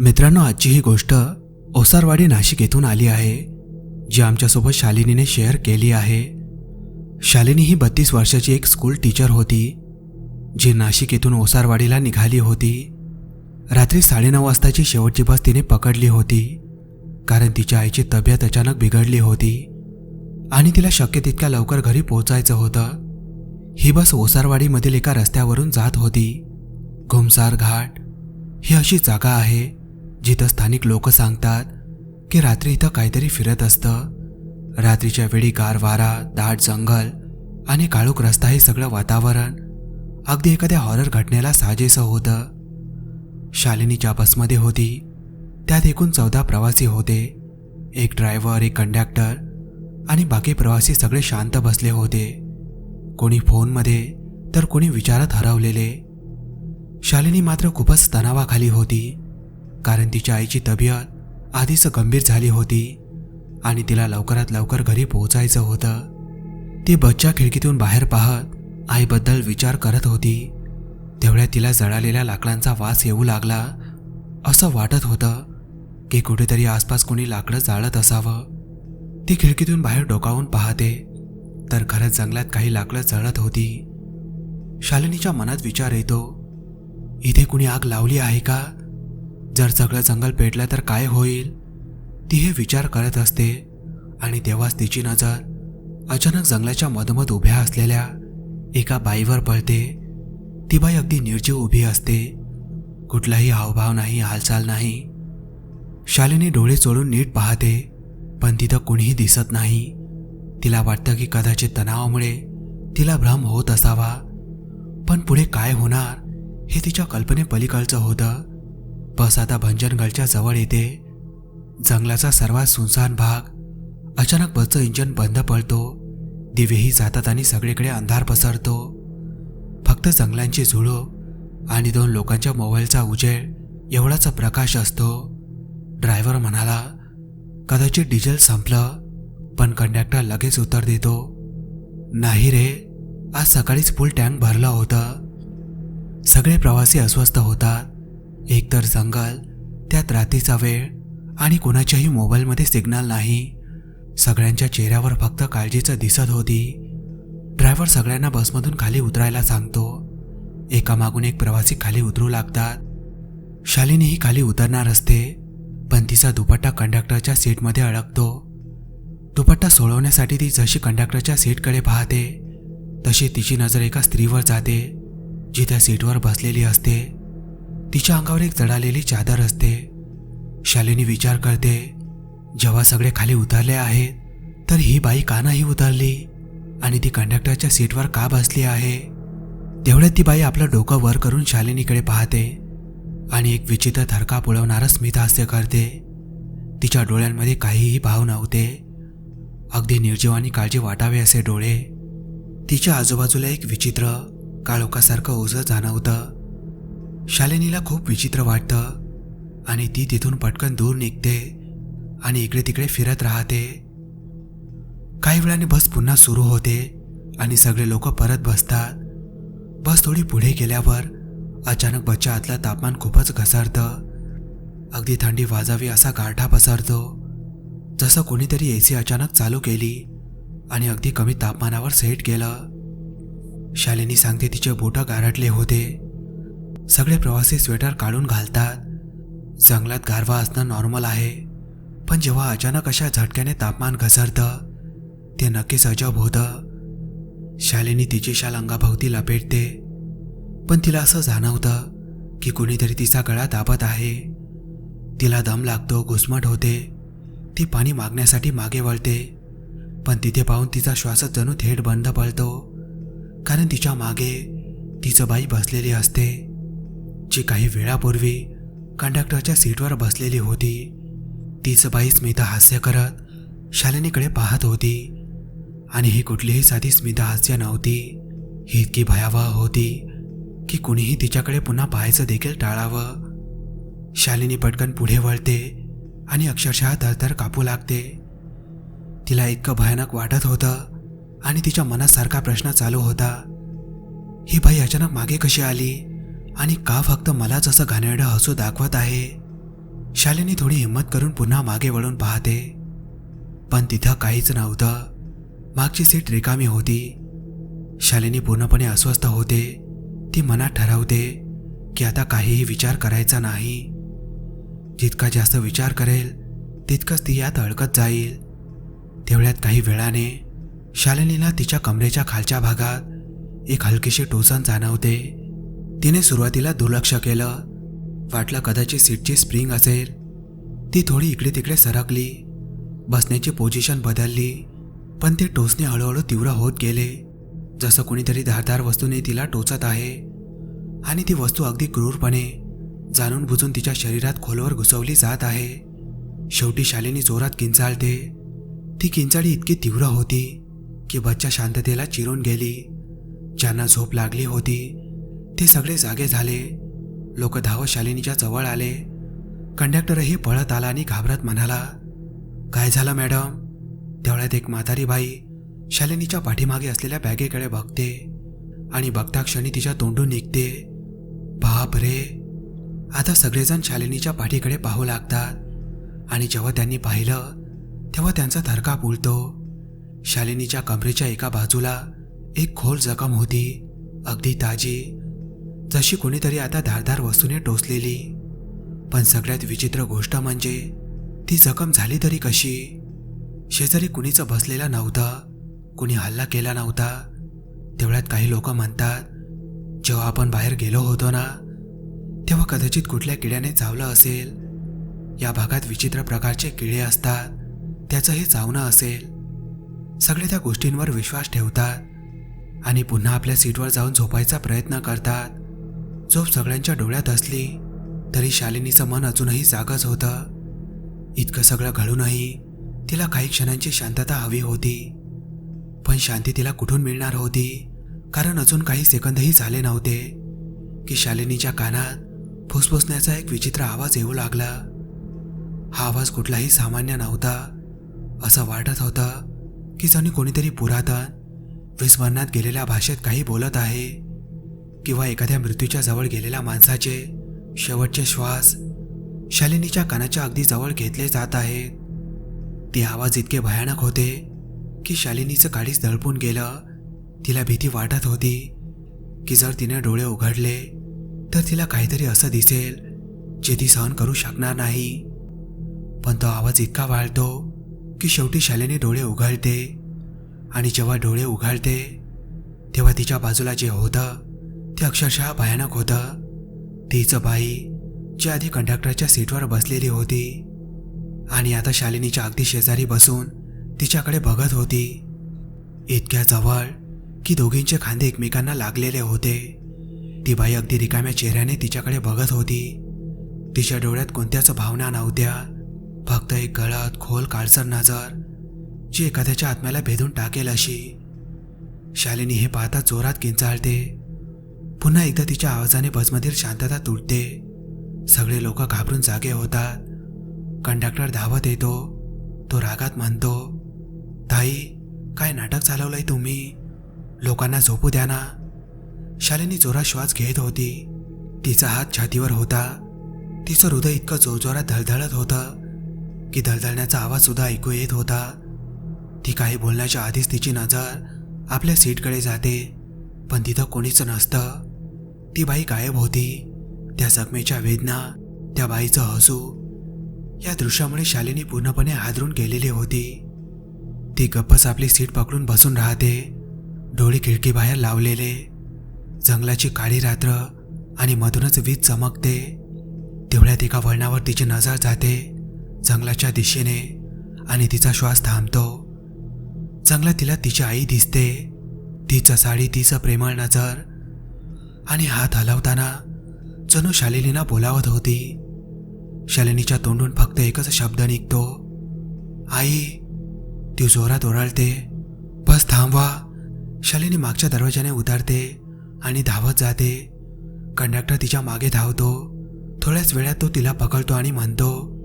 मित्रांनो आजची ही गोष्ट ओसारवाडी नाशिक येथून आली आहे जी आमच्यासोबत शालिनीने शेअर केली आहे. शालिनी ही बत्तीस वर्षाची एक स्कूल टीचर होती जी नाशिक येथून ओसारवाडीला निघाली होती. रात्री साडेनऊ वाजताची शेवटची बस तिने पकडली होती कारण तिच्या आईची तब्येत अचानक बिघडली होती आणि तिला शक्य तितक्या लवकर घरी पोहोचायचं होतं. ही बस ओसारवाडीमधील एका रस्त्यावरून जात होती. घुमसार घाट ही अशी जागा आहे जिथं स्थानिक लोक सांगतात की रात्री इथं काहीतरी फिरत असतं. रात्रीच्या वेळी गार वारा दाट जंगल आणि काळोख रस्ता हे सगळं वातावरण. अगदी एखाद्या हॉरर घटनेला साजेसं होतं. शालिनी ज्या बसमध्ये होती. त्यात एकूण चौदा प्रवासी होते. एक ड्रायव्हर एक कंडक्टर आणि बाकी प्रवासी सगळे शांत बसले होते. कोणी फोनमध्ये तर कोणी विचारात हरवलेले. शालिनी मात्र खूपच तणावाखाली होती. कारण तिच्या आईची तब्येत आधीच गंभीर झाली होती आणि तिला लवकरात लवकर घरी पोहोचायचं होतं. ती बच्चा खिडकीतून बाहेर पाहत आईबद्दल विचार करत होती. तेवढ्या तिला जळालेल्या लाकडांचा वास येऊ लागला. असं वाटत होतं की कुठेतरी आसपास कोणी लाकडं जाळत असावं. ती खिडकीतून बाहेर डोकावून पाहते तर खरंच जंगलात काही लाकडं जळत होती. शालिनीच्या मनात विचार येतो इथे कुणी आग लावली आहे का? जर सगळं जंगल पेटलं तर काय होईल? ती हे विचार करत असते आणि तेव्हाच तिची नजर अचानक जंगलाच्या मधोमध उभ्या असलेल्या एका बाईवर पडते ती बाई अगदी निर्जीव उभी असते. कुठलाही हावभाव नाही हालचाल नाही. शालिनी डोळे चोळून नीट पाहते पण तिथं कुणीही दिसत नाही. तिला वाटतं की कदाचित तणावामुळे तिला भ्रम होत असावा. पण पुढे काय होणार हे तिच्या कल्पनेपलीकडचं होतं. बस आता भंजनगडच्या जवळ येते. जंगलाचा सर्वात सुनसान भाग. अचानक बसचं इंजन बंद पडतो. दिवेही जातात आणि सगळीकडे अंधार पसरतो. फक्त जंगलांची झुळूप आणि दोन लोकांच्या मोबाईलचा उजेड एवढाच प्रकाश असतो. ड्रायव्हर म्हणाला कदाचित डिझेल संपलं पण कंडक्टर लगेच उत्तर देतो. नाही रे आज सकाळीच फुल टँक भरलं होतं. सगळे प्रवासी अस्वस्थ होतात. एकतर जंगल त्यात रात्रीचा वेळ आणि कोणाच्याही मोबाईलमध्ये सिग्नल नाही. सगळ्यांच्या चेहऱ्यावर फक्त काळजीचं दिसत होती. ड्रायव्हर सगळ्यांना बसमधून खाली उतरायला सांगतो. एकामागून एक प्रवासी खाली उतरू लागतात. शालिनीही खाली उतरणार असते पण तिचा दुपट्टा कंडक्टरच्या सीटमध्ये अडकतो. दुपट्टा सोडवण्यासाठी ती जशी कंडक्टरच्या सीटकडे पाहते तशी तिची नजर एका स्त्रीवर जाते जी त्या सीटवर बसलेली असते. तिच्या अंगावर एक जडालेली चादर असते. शालिनी विचार करते जेव्हा सगळे खाली उतरले आहेत तर ही बाई का नाही उतरली? आणि ती कंडक्टरच्या सीटवर का बसली आहे? तेवढ्यात ती बाई आपलं डोकं वर करून शालिनीकडे पाहते आणि एक विचित्र थरका पुळवणारं स्मितहास्य करते. तिच्या डोळ्यांमध्ये काहीही भाव नव्हते. अगदी निर्जीव आणि काळजी वाटावे असे डोळे. तिच्या आजूबाजूला एक विचित्र काळोखासारखं ओझं जाणवतं. शालिनीला खूप विचित्र वाटतं आणि ती तिथून पटकन दूर निघते आणि इकडे तिकडे फिरत राहते. काही वेळाने बस पुन्हा सुरू होते आणि सगळे लोक परत बसतात. बस थोडी पुढे गेल्यावर अचानक बसच्या आतलं तापमान खूपच घसरतं. अगदी थंडी वाजावी असा गारठा पसरतो. जसं कोणीतरी ए सी अचानक चालू केली आणि अगदी कमी तापमानावर सेट केलं. शालिनी सांगते तिचे बोटं गारटले होते. सगळे प्रवासी स्वेटर काढून घालतात. जंगलात गारवा असणं नॉर्मल आहे. पण जेव्हा अचानक अशा झटक्याने तापमान घसरतं ते नक्कीच अजब होतं. शालिनी तिची शाल अंगाभोवती लपेटते. पण तिला असं जाणवतं की कुणीतरी तिचा गळा दाबत आहे. तिला दम लागतो घुसमट होते. ती पाणी मागण्यासाठी मागे वळते. पण तिथे पाहून तिचा श्वासच जणू थेट बंद पडतो. कारण तिच्यामागे तिचं बाई बसलेली असते. जी काही वेळापूर्वी कंडक्टरच्या सीटवर बसलेली होती तीच बाई स्मिता हास्य करत शालिनीकडे पाहत होती. आणि ही कुठलीही साधी स्मिता हास्य नव्हती. ही इतकी भयावह होती की कुणीही तिच्याकडे पुन्हा पाहायचं देखील टाळावं. शालिनी पटकन पुढे वळते आणि अक्षरशः थरथर कापू लागते. तिला इतकं भयानक वाटत होतं आणि तिच्या मनासारखा प्रश्न चालू होता. ही बाई अचानक मागे कशी आली? आणि का फक्त मलाच असं घाणेरडं हसू दाखवत आहे? शालिनी थोडी हिंमत करून पुन्हा मागे वळून पाहते. पण तिथं काहीच नव्हतं. मागची सीट रिकामी होती. शालिनी पूर्णपणे अस्वस्थ होते. ती मनात ठरवते की आता काहीही विचार करायचा नाही. जितका जास्त विचार करेल तितकंच ती यात अडकत जाईल. तेवढ्यात काही वेळाने शालिनीला तिच्या कमरेच्या खालच्या भागात एक हलकीशी टोचण जाणवते. तिने सुरुवातीला दुर्लक्ष केलं. वाटलं कदाचित सीटची स्प्रिंग असेल. ती थोडी इकडे तिकडे सरकली. बसण्याची पोझिशन बदलली. पण ते टोचणे हळूहळू तीव्र होत गेले. जसं कोणीतरी धारदार वस्तूने तिला टोचत आहे. आणि ती वस्तू अगदी क्रूरपणे जाणून बुजून तिच्या शरीरात खोलवर घुसवली जात आहे. शेवटी शालिनी जोरात किंचाळते. ती किंचाळी इतकी तीव्र होती की बच्चा शांततेला चिरून गेली. ज्यांना झोप लागली होती ते सगळे जागे झाले. लोक धावत शालिनीच्या जवळ आले. कंडक्टरही पळत आला आणि घाबरत म्हणाला काय झालं मॅडम? तेवढ्यात एक म्हातारी बाई शालिनीच्या पाठीमागे असलेल्या बॅगेकडे बघते आणि बघता क्षणी तिच्या तोंडून निघते. बाप रे! आता सगळेजण शालिनीच्या पाठीकडे पाहू लागतात आणि जेव्हा त्यांनी पाहिलं तेव्हा त्यांचा थरकाप उलतो शालिनीच्या कमरेच्या एका बाजूला एक खोल जखम होती अगदी ताजी. जशी कोणीतरी आता धारदार वस्तूने टोचलेली. पण सगळ्यात विचित्र गोष्ट म्हणजे ती जखम झाली तरी कशी? शेजारी कुणीचं बसलेला नव्हता कुणी हल्ला केला नव्हता. तेवढ्यात काही लोक म्हणतात जेव्हा आपण बाहेर गेलो होतो ना तेव्हा कदाचित कुठल्या किड्याने चावलं असेल. या भागात विचित्र प्रकारचे किडे असतात त्याचं हे चावणं असेल. सगळे त्या गोष्टींवर विश्वास ठेवतात आणि पुन्हा आपल्या सीटवर जाऊन झोपायचा प्रयत्न करतात. झोप सगळ्यांच्या डोळ्यात असली तरी शालिनीचं मन अजूनही जागच होतं. इतकं सगळं घडूनही तिला काही क्षणांची शांतता हवी होती. पण शांती तिला कुठून मिळणार होती? कारण अजून काही सेकंदही झाले नव्हते. की शालिनीच्या कानात फुसफुसण्याचा एक विचित्र आवाज येऊ लागला. हा आवाज कुठलाही सामान्य नव्हता. असं वाटत होतं की जणू कोणीतरी पुरातन विस्मरणात गेलेल्या भाषेत काही बोलत आहे. किंवा एखाद्या मृत्यूच्या जवळ गेलेल्या माणसाचे शेवटचे श्वास शालिनीच्या कानाच्या अगदी जवळ घेतले जात आहेत ते आवाज इतके भयानक होते की शालिनीचं काळीच दळपून गेलं. तिला भीती वाटत होती की जर तिने डोळे उघडले तर तिला काहीतरी असं दिसेल जे ती सहन करू शकणार नाही. पण तो आवाज इतका वाढतो की शेवटी शालिनी डोळे उघडते आणि जेव्हा डोळे उघडते तेव्हा तिच्या बाजूला जे होतं ते अक्षरशः भयानक होतं. तीच बाई जी आधी कंडक्टरच्या सीटवर बसलेली होती आणि आता शालिनीच्या अगदी शेजारी बसून तिच्याकडे बघत होती. इतक्या जवळ की दोघींचे खांदे एकमेकांना लागलेले होते. ती बाई अगदी रिकाम्या चेहऱ्याने तिच्याकडे बघत होती. तिच्या डोळ्यात कोणत्याच भावना नव्हत्या. फक्त एक गळत खोल काळसर नजर जी एखाद्याच्या आत्म्याला भेदून टाकेल अशी. शालिनी हे पाहता जोरात किंचाळते. पुन्हा एकदा तिच्या आवाजाने बसमधील शांतता तुटते. सगळे लोक घाबरून जागे होतात. कंडक्टर धावत येतो. तो रागात म्हणतो ताई काय नाटक चालवलंय तुम्ही? लोकांना झोपू द्या ना. शालिनी जोरात श्वास घेत होती. तिचा हात छातीवर होता. तिचं हृदय इतकं जोरजोरात धडधडत होतं की धडधडण्याचा आवाज सुद्धा ऐकू येत होता. ती काही बोलण्याच्या आधीच तिची नजर आपल्या सीटकडे जाते पण तिथं कोणीच नसतं. ती बाई गायब होती. त्या जखमेच्या वेदना त्या बाईचं हसू या दृश्यामुळे शालिनी पूर्णपणे हादरून गेलेली होती. ती गप्पच आपली सीट पकडून बसून राहते डोळे खिडकीबाहेर लावलेले. जंगलाची काळी रात्र आणि मधूनच वीज चमकते. तेवढ्यात एका वळणावर तिची नजर जाते जंगलाच्या दिशेने आणि तिचा श्वास थांबतो. जंगलात तिला तिची आई दिसते. तिचं साडी तिचं प्रेमळ नजर आणि हात हलवताना जणू शालिनीना बोलावत होती. शालिनीच्या तोंडून फक्त एकच शब्द निघतो. आई ती जोरात ओरडते. बस थांबवा. शालिनी मागच्या दरवाजाने उतरते आणि धावत जाते. कंडक्टर तिच्यामागे धावतो. थोड्याच वेळात तो तिला पकडतो आणि म्हणतो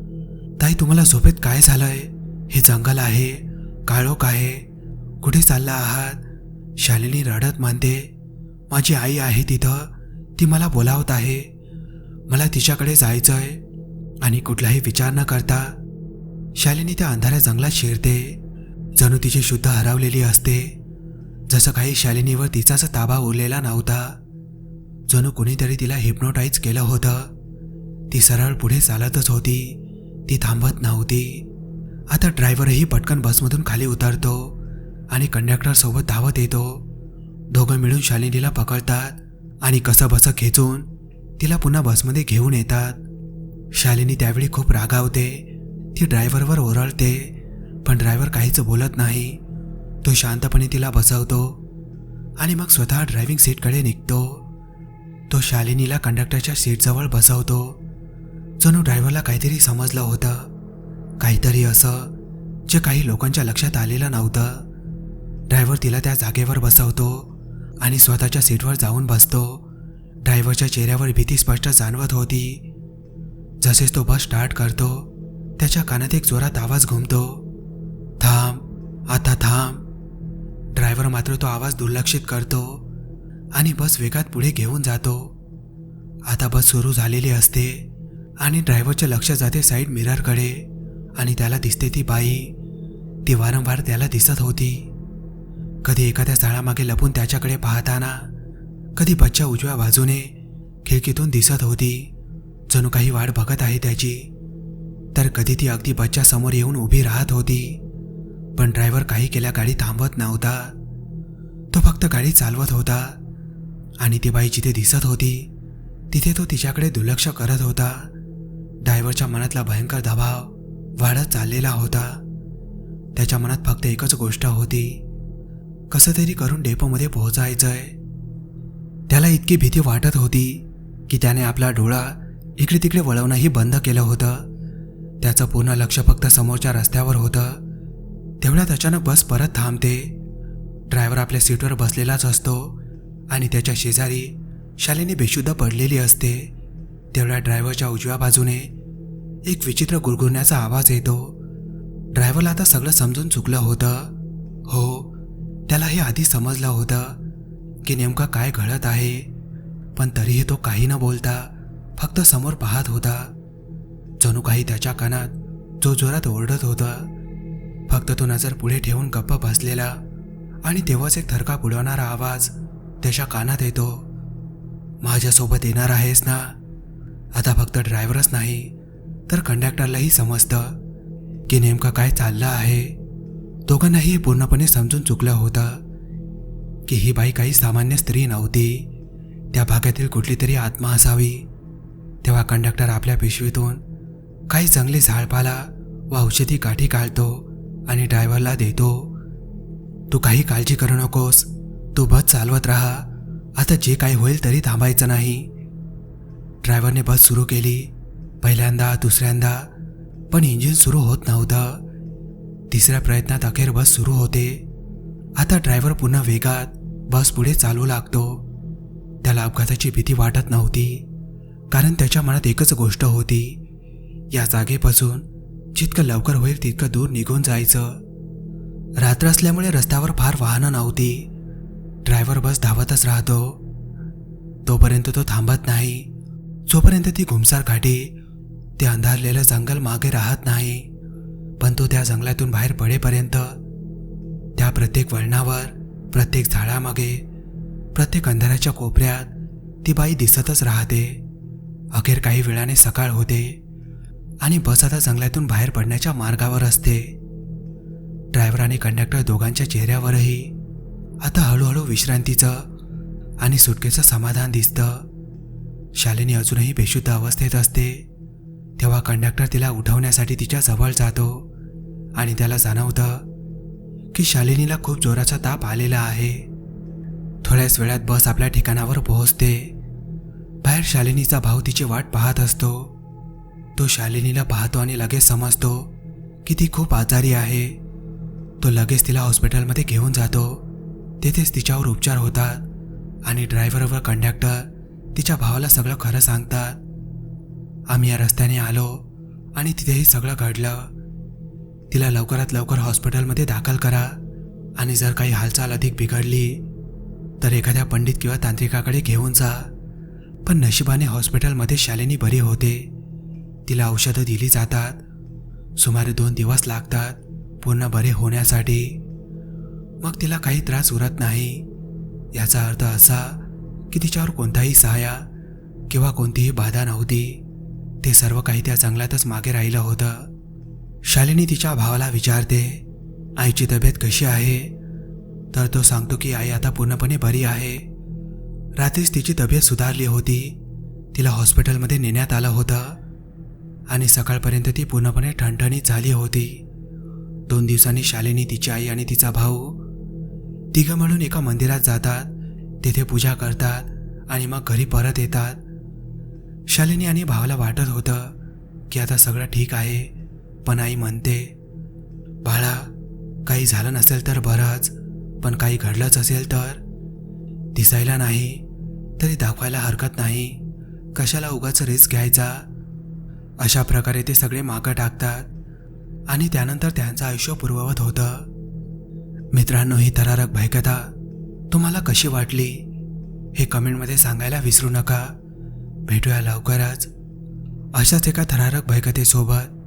ताई तुम्हाला झोपेत काय झालंय? हे जंगल आहे काळोख आहे. कुठे चालला आहात? शालिनी रडत म्हणते माझी आई आहे तिथं. ती मला बोलावत आहे. मला तिच्याकडे जायचं आहे आणि कुठलाही विचार न करता शालिनी त्या अंधाऱ्या जंगलात शिरते. जणू तिची शुद्ध हरवलेली असते. जसं काही शालिनीवर तिचाच ताबा उरलेला नव्हता. जणू कुणीतरी तिला हिप्नोटाईज केलं होतं. ती सरळ पुढे चालतच होती. ती थांबत नव्हती. आता ड्रायव्हरही पटकन बसमधून खाली उतरतो. आणि कंडक्टरसोबत धावत येतो. दोघं मिळून शालिनीला पकडतात आणि कसं बसं खेचून तिला पुन्हा बसमध्ये घेऊन येतात. शालिनी त्यावेळी खूप रागावते. ती ड्रायव्हरवर ओरडते पण ड्रायव्हर काहीच बोलत नाही. तो शांतपणे तिला बसवतो आणि मग स्वतः ड्रायव्हिंग सीटकडे निघतो. तो शालिनीला कंडक्टरच्या सीटजवळ बसवतो. जणू ड्रायव्हरला काहीतरी समजलं होतं. काहीतरी असं जे काही लोकांच्या लक्षात आलेलं नव्हतं. ड्रायव्हर तिला त्या जागेवर बसवतो. आणि स्वतःच्या सीटवर जाऊन बसतो. ड्रायव्हरच्या चेहऱ्यावर भीती स्पष्ट जाणवत होती. जसेच तो बस स्टार्ट करतो त्याच्या कानात एक जोरात आवाज घुमतो. थांब आता थांब. ड्रायव्हर मात्र तो आवाज दुर्लक्षित करतो आणि बस वेगात पुढे घेऊन जातो. आता बस सुरू झालेली असते आणि ड्रायव्हरचे लक्ष जाते साईड मिररकडे आणि त्याला दिसते ती बाई. ती वारंवार त्याला दिसत होती. कधी एखाद्या झाडामागे लपून त्याच्याकडे पाहताना कधी बच्चा उजव्या बाजूने खिडकीतून दिसत होती जणू काही वाट बघत आहे त्याची. तर कधी ती अगदी बच्चा समोर येऊन उभी राहत होती. पण ड्रायव्हर काही केल्या गाडी थांबवत नव्हता. तो फक्त गाडी चालवत होता. आणि ती बाई जिथे दिसत होती तिथे तो तिच्याकडे दुर्लक्ष करत होता. ड्रायव्हरच्या मनातला भयंकर दबाव वाढत चाललेला होता. त्याच्या मनात फक्त एकच गोष्ट होती. कसं तरी करून डेपोमध्ये पोहोचायचंय. त्याला इतकी भीती वाटत होती की त्याने आपला डोळा इकडे तिकडे वळवणंही बंद केलं होतं. त्याचं पूर्ण लक्ष फक्त समोरच्या रस्त्यावर होतं. तेवढ्यात अचानक बस परत थांबते. ड्रायव्हर आपल्या सीटवर बसलेलाच असतो आणि त्याच्या शेजारी शालिनी बेशुद्ध पडलेली असते. तेवढ्या ड्रायव्हरच्या उजव्या बाजूने एक विचित्र गुरगुरण्याचा आवाज येतो. ड्रायव्हरला आता सगळं समजून चुकलं होतं. हो त्याला हे आधी समजलं होतं की नेमकं काय घडत आहे पण तरीही तो काही न बोलता फक्त समोर पाहत होता. जणू काही त्याच्या कानात जो जोरात ओरडत होता. फक्त तो नजर पुढे ठेवून गप्प बसलेला आणि तेव्हाच एक थरका बुडवणारा आवाज त्याच्या कानात येतो. माझ्यासोबत येणार आहेस ना? आता फक्त ड्रायव्हरच नाही तर कंडक्टरलाही समजतं की नेमकं काय चाललं आहे. दोघांनाही पूर्णपणे समजून चुकलं होतं की ही बाई काही सामान्य स्त्री नव्हती. त्या भागातील कुठली तरी आत्मा असावी. तेव्हा कंडक्टर आपल्या पिशवीतून काही चांगले झाडपाला व औषधी काठी काढतो आणि ड्रायव्हरला देतो. तू काही काळजी करू नकोस. तू बस चालवत राहा. आता जे काही होईल तरी थांबायचं नाही. ड्रायव्हरने बस सुरू केली. पहिल्यांदा दुसऱ्यांदा पण इंजिन सुरू होत नव्हतं. तिसऱ्या प्रयत्नात अखेर बस सुरू होते. आता ड्रायव्हर पुन्हा वेगात बस पुढे चालू लागतो. त्याला अपघाताची भीती वाटत नव्हती कारण त्याच्या मनात एकच गोष्ट होती. या जागेपासून जितकं लवकर होईल तितकं दूर निघून जायचं. रात्र असल्यामुळे रस्त्यावर फार वाहनं नव्हती. ड्रायव्हर बस धावतच राहतो. तोपर्यंत तो थांबत नाही. जोपर्यंत ती घुमसार घाटी ते अंधारलेलं जंगल मागे राहत नाही. पण तो त्या जंगलातून बाहेर पडेपर्यंत त्या प्रत्येक वळणावर प्रत्येक झाडामागे प्रत्येक अंधाराच्या कोपऱ्यात ती बाई दिसतच राहते. अखेर काही वेळाने सकाळ होते आणि बस आता जंगलातून बाहेर पडण्याच्या मार्गावर असते. ड्रायव्हर आणि कंडक्टर दोघांच्या चेहऱ्यावरही आता हळूहळू विश्रांतीचं आणि सुटकेचं समाधान दिसतं. शालिनी अजूनही बेशुद्ध अवस्थेत असते. तेव्हा कंडक्टर तिला उठवण्यासाठी तिच्या जवळ जातो. आणि त्याला जाणवतं की शालिनीला खूप जोराचा ताप आलेला आहे. थोड्याच वेळात बस आपल्या ठिकाणावर पोहोचते. बाहेर शालिनीचा भाऊ तिची वाट पाहत असतो. तो शालिनीला पाहतो आणि लगेच समजतो की ती खूप आजारी आहे. तो लगेच तिला हॉस्पिटलमध्ये घेऊन जातो. तेथेच तिच्यावर उपचार होतात आणि ड्रायव्हर व कंडक्टर तिच्या भावाला सगळं खरं सांगतात. आम्ही या रस्त्याने आलो आणि तिथेही सगळं घडलं. तिला लवकरात लवकर हॉस्पिटलमध्ये दाखल करा आणि जर काही हालचाल अधिक बिघडली तर एखाद्या पंडित किंवा तांत्रिकाकडे घेऊन जा. पण नशिबाने हॉस्पिटलमध्ये शालिनी बरी होते. तिला औषधं दिली जातात. सुमारे दोन दिवस लागतात पूर्ण बरे होण्यासाठी. मग तिला काही त्रास उरत नाही. याचा अर्थ असा की तिच्यावर कोणताही सहाय्या किंवा कोणतीही बाधा नव्हती. ते सर्व काही त्या जंगलातच मागे राहिलं होतं. शालिनी तिच्या भावाला विचारते आईची तब्येत कशी आहे? तर तो सांगतो की आई आता पूर्णपणे बरी आहे. रात्रीच तिची तब्येत सुधारली होती. तिला हॉस्पिटलमध्ये नेण्यात आलं होतं आणि सकाळपर्यंत ती पूर्णपणे ठणठणीत झाली होती. दोन दिवसांनी शालिनी तिची आई आणि तिचा भाऊ तिघं म्हणून एका मंदिरात जातात. तेथे पूजा करतात आणि मग घरी परत येतात. शालिनी आणि भावाला वाटत होतं की आता सगळं ठीक आहे. पण आई म्हणते बाळा काही झालं नसेल तर बरंच पण काही घडलंच असेल तर? दिसायला नाही तरी दाखवायला हरकत नाही. कशाला उगाच रिस्क घ्यायचा? अशा प्रकारे ते सगळे मागं टाकतात आणि त्यानंतर त्यांचं आयुष्य पूर्ववत होतं. मित्रांनो ही थरारक भयकथा तुम्हाला कशी वाटली? हे कमेंटमध्ये सांगायला विसरू नका. भेटूया लवकरच. अशाच एका थरारक भयकथेसोबत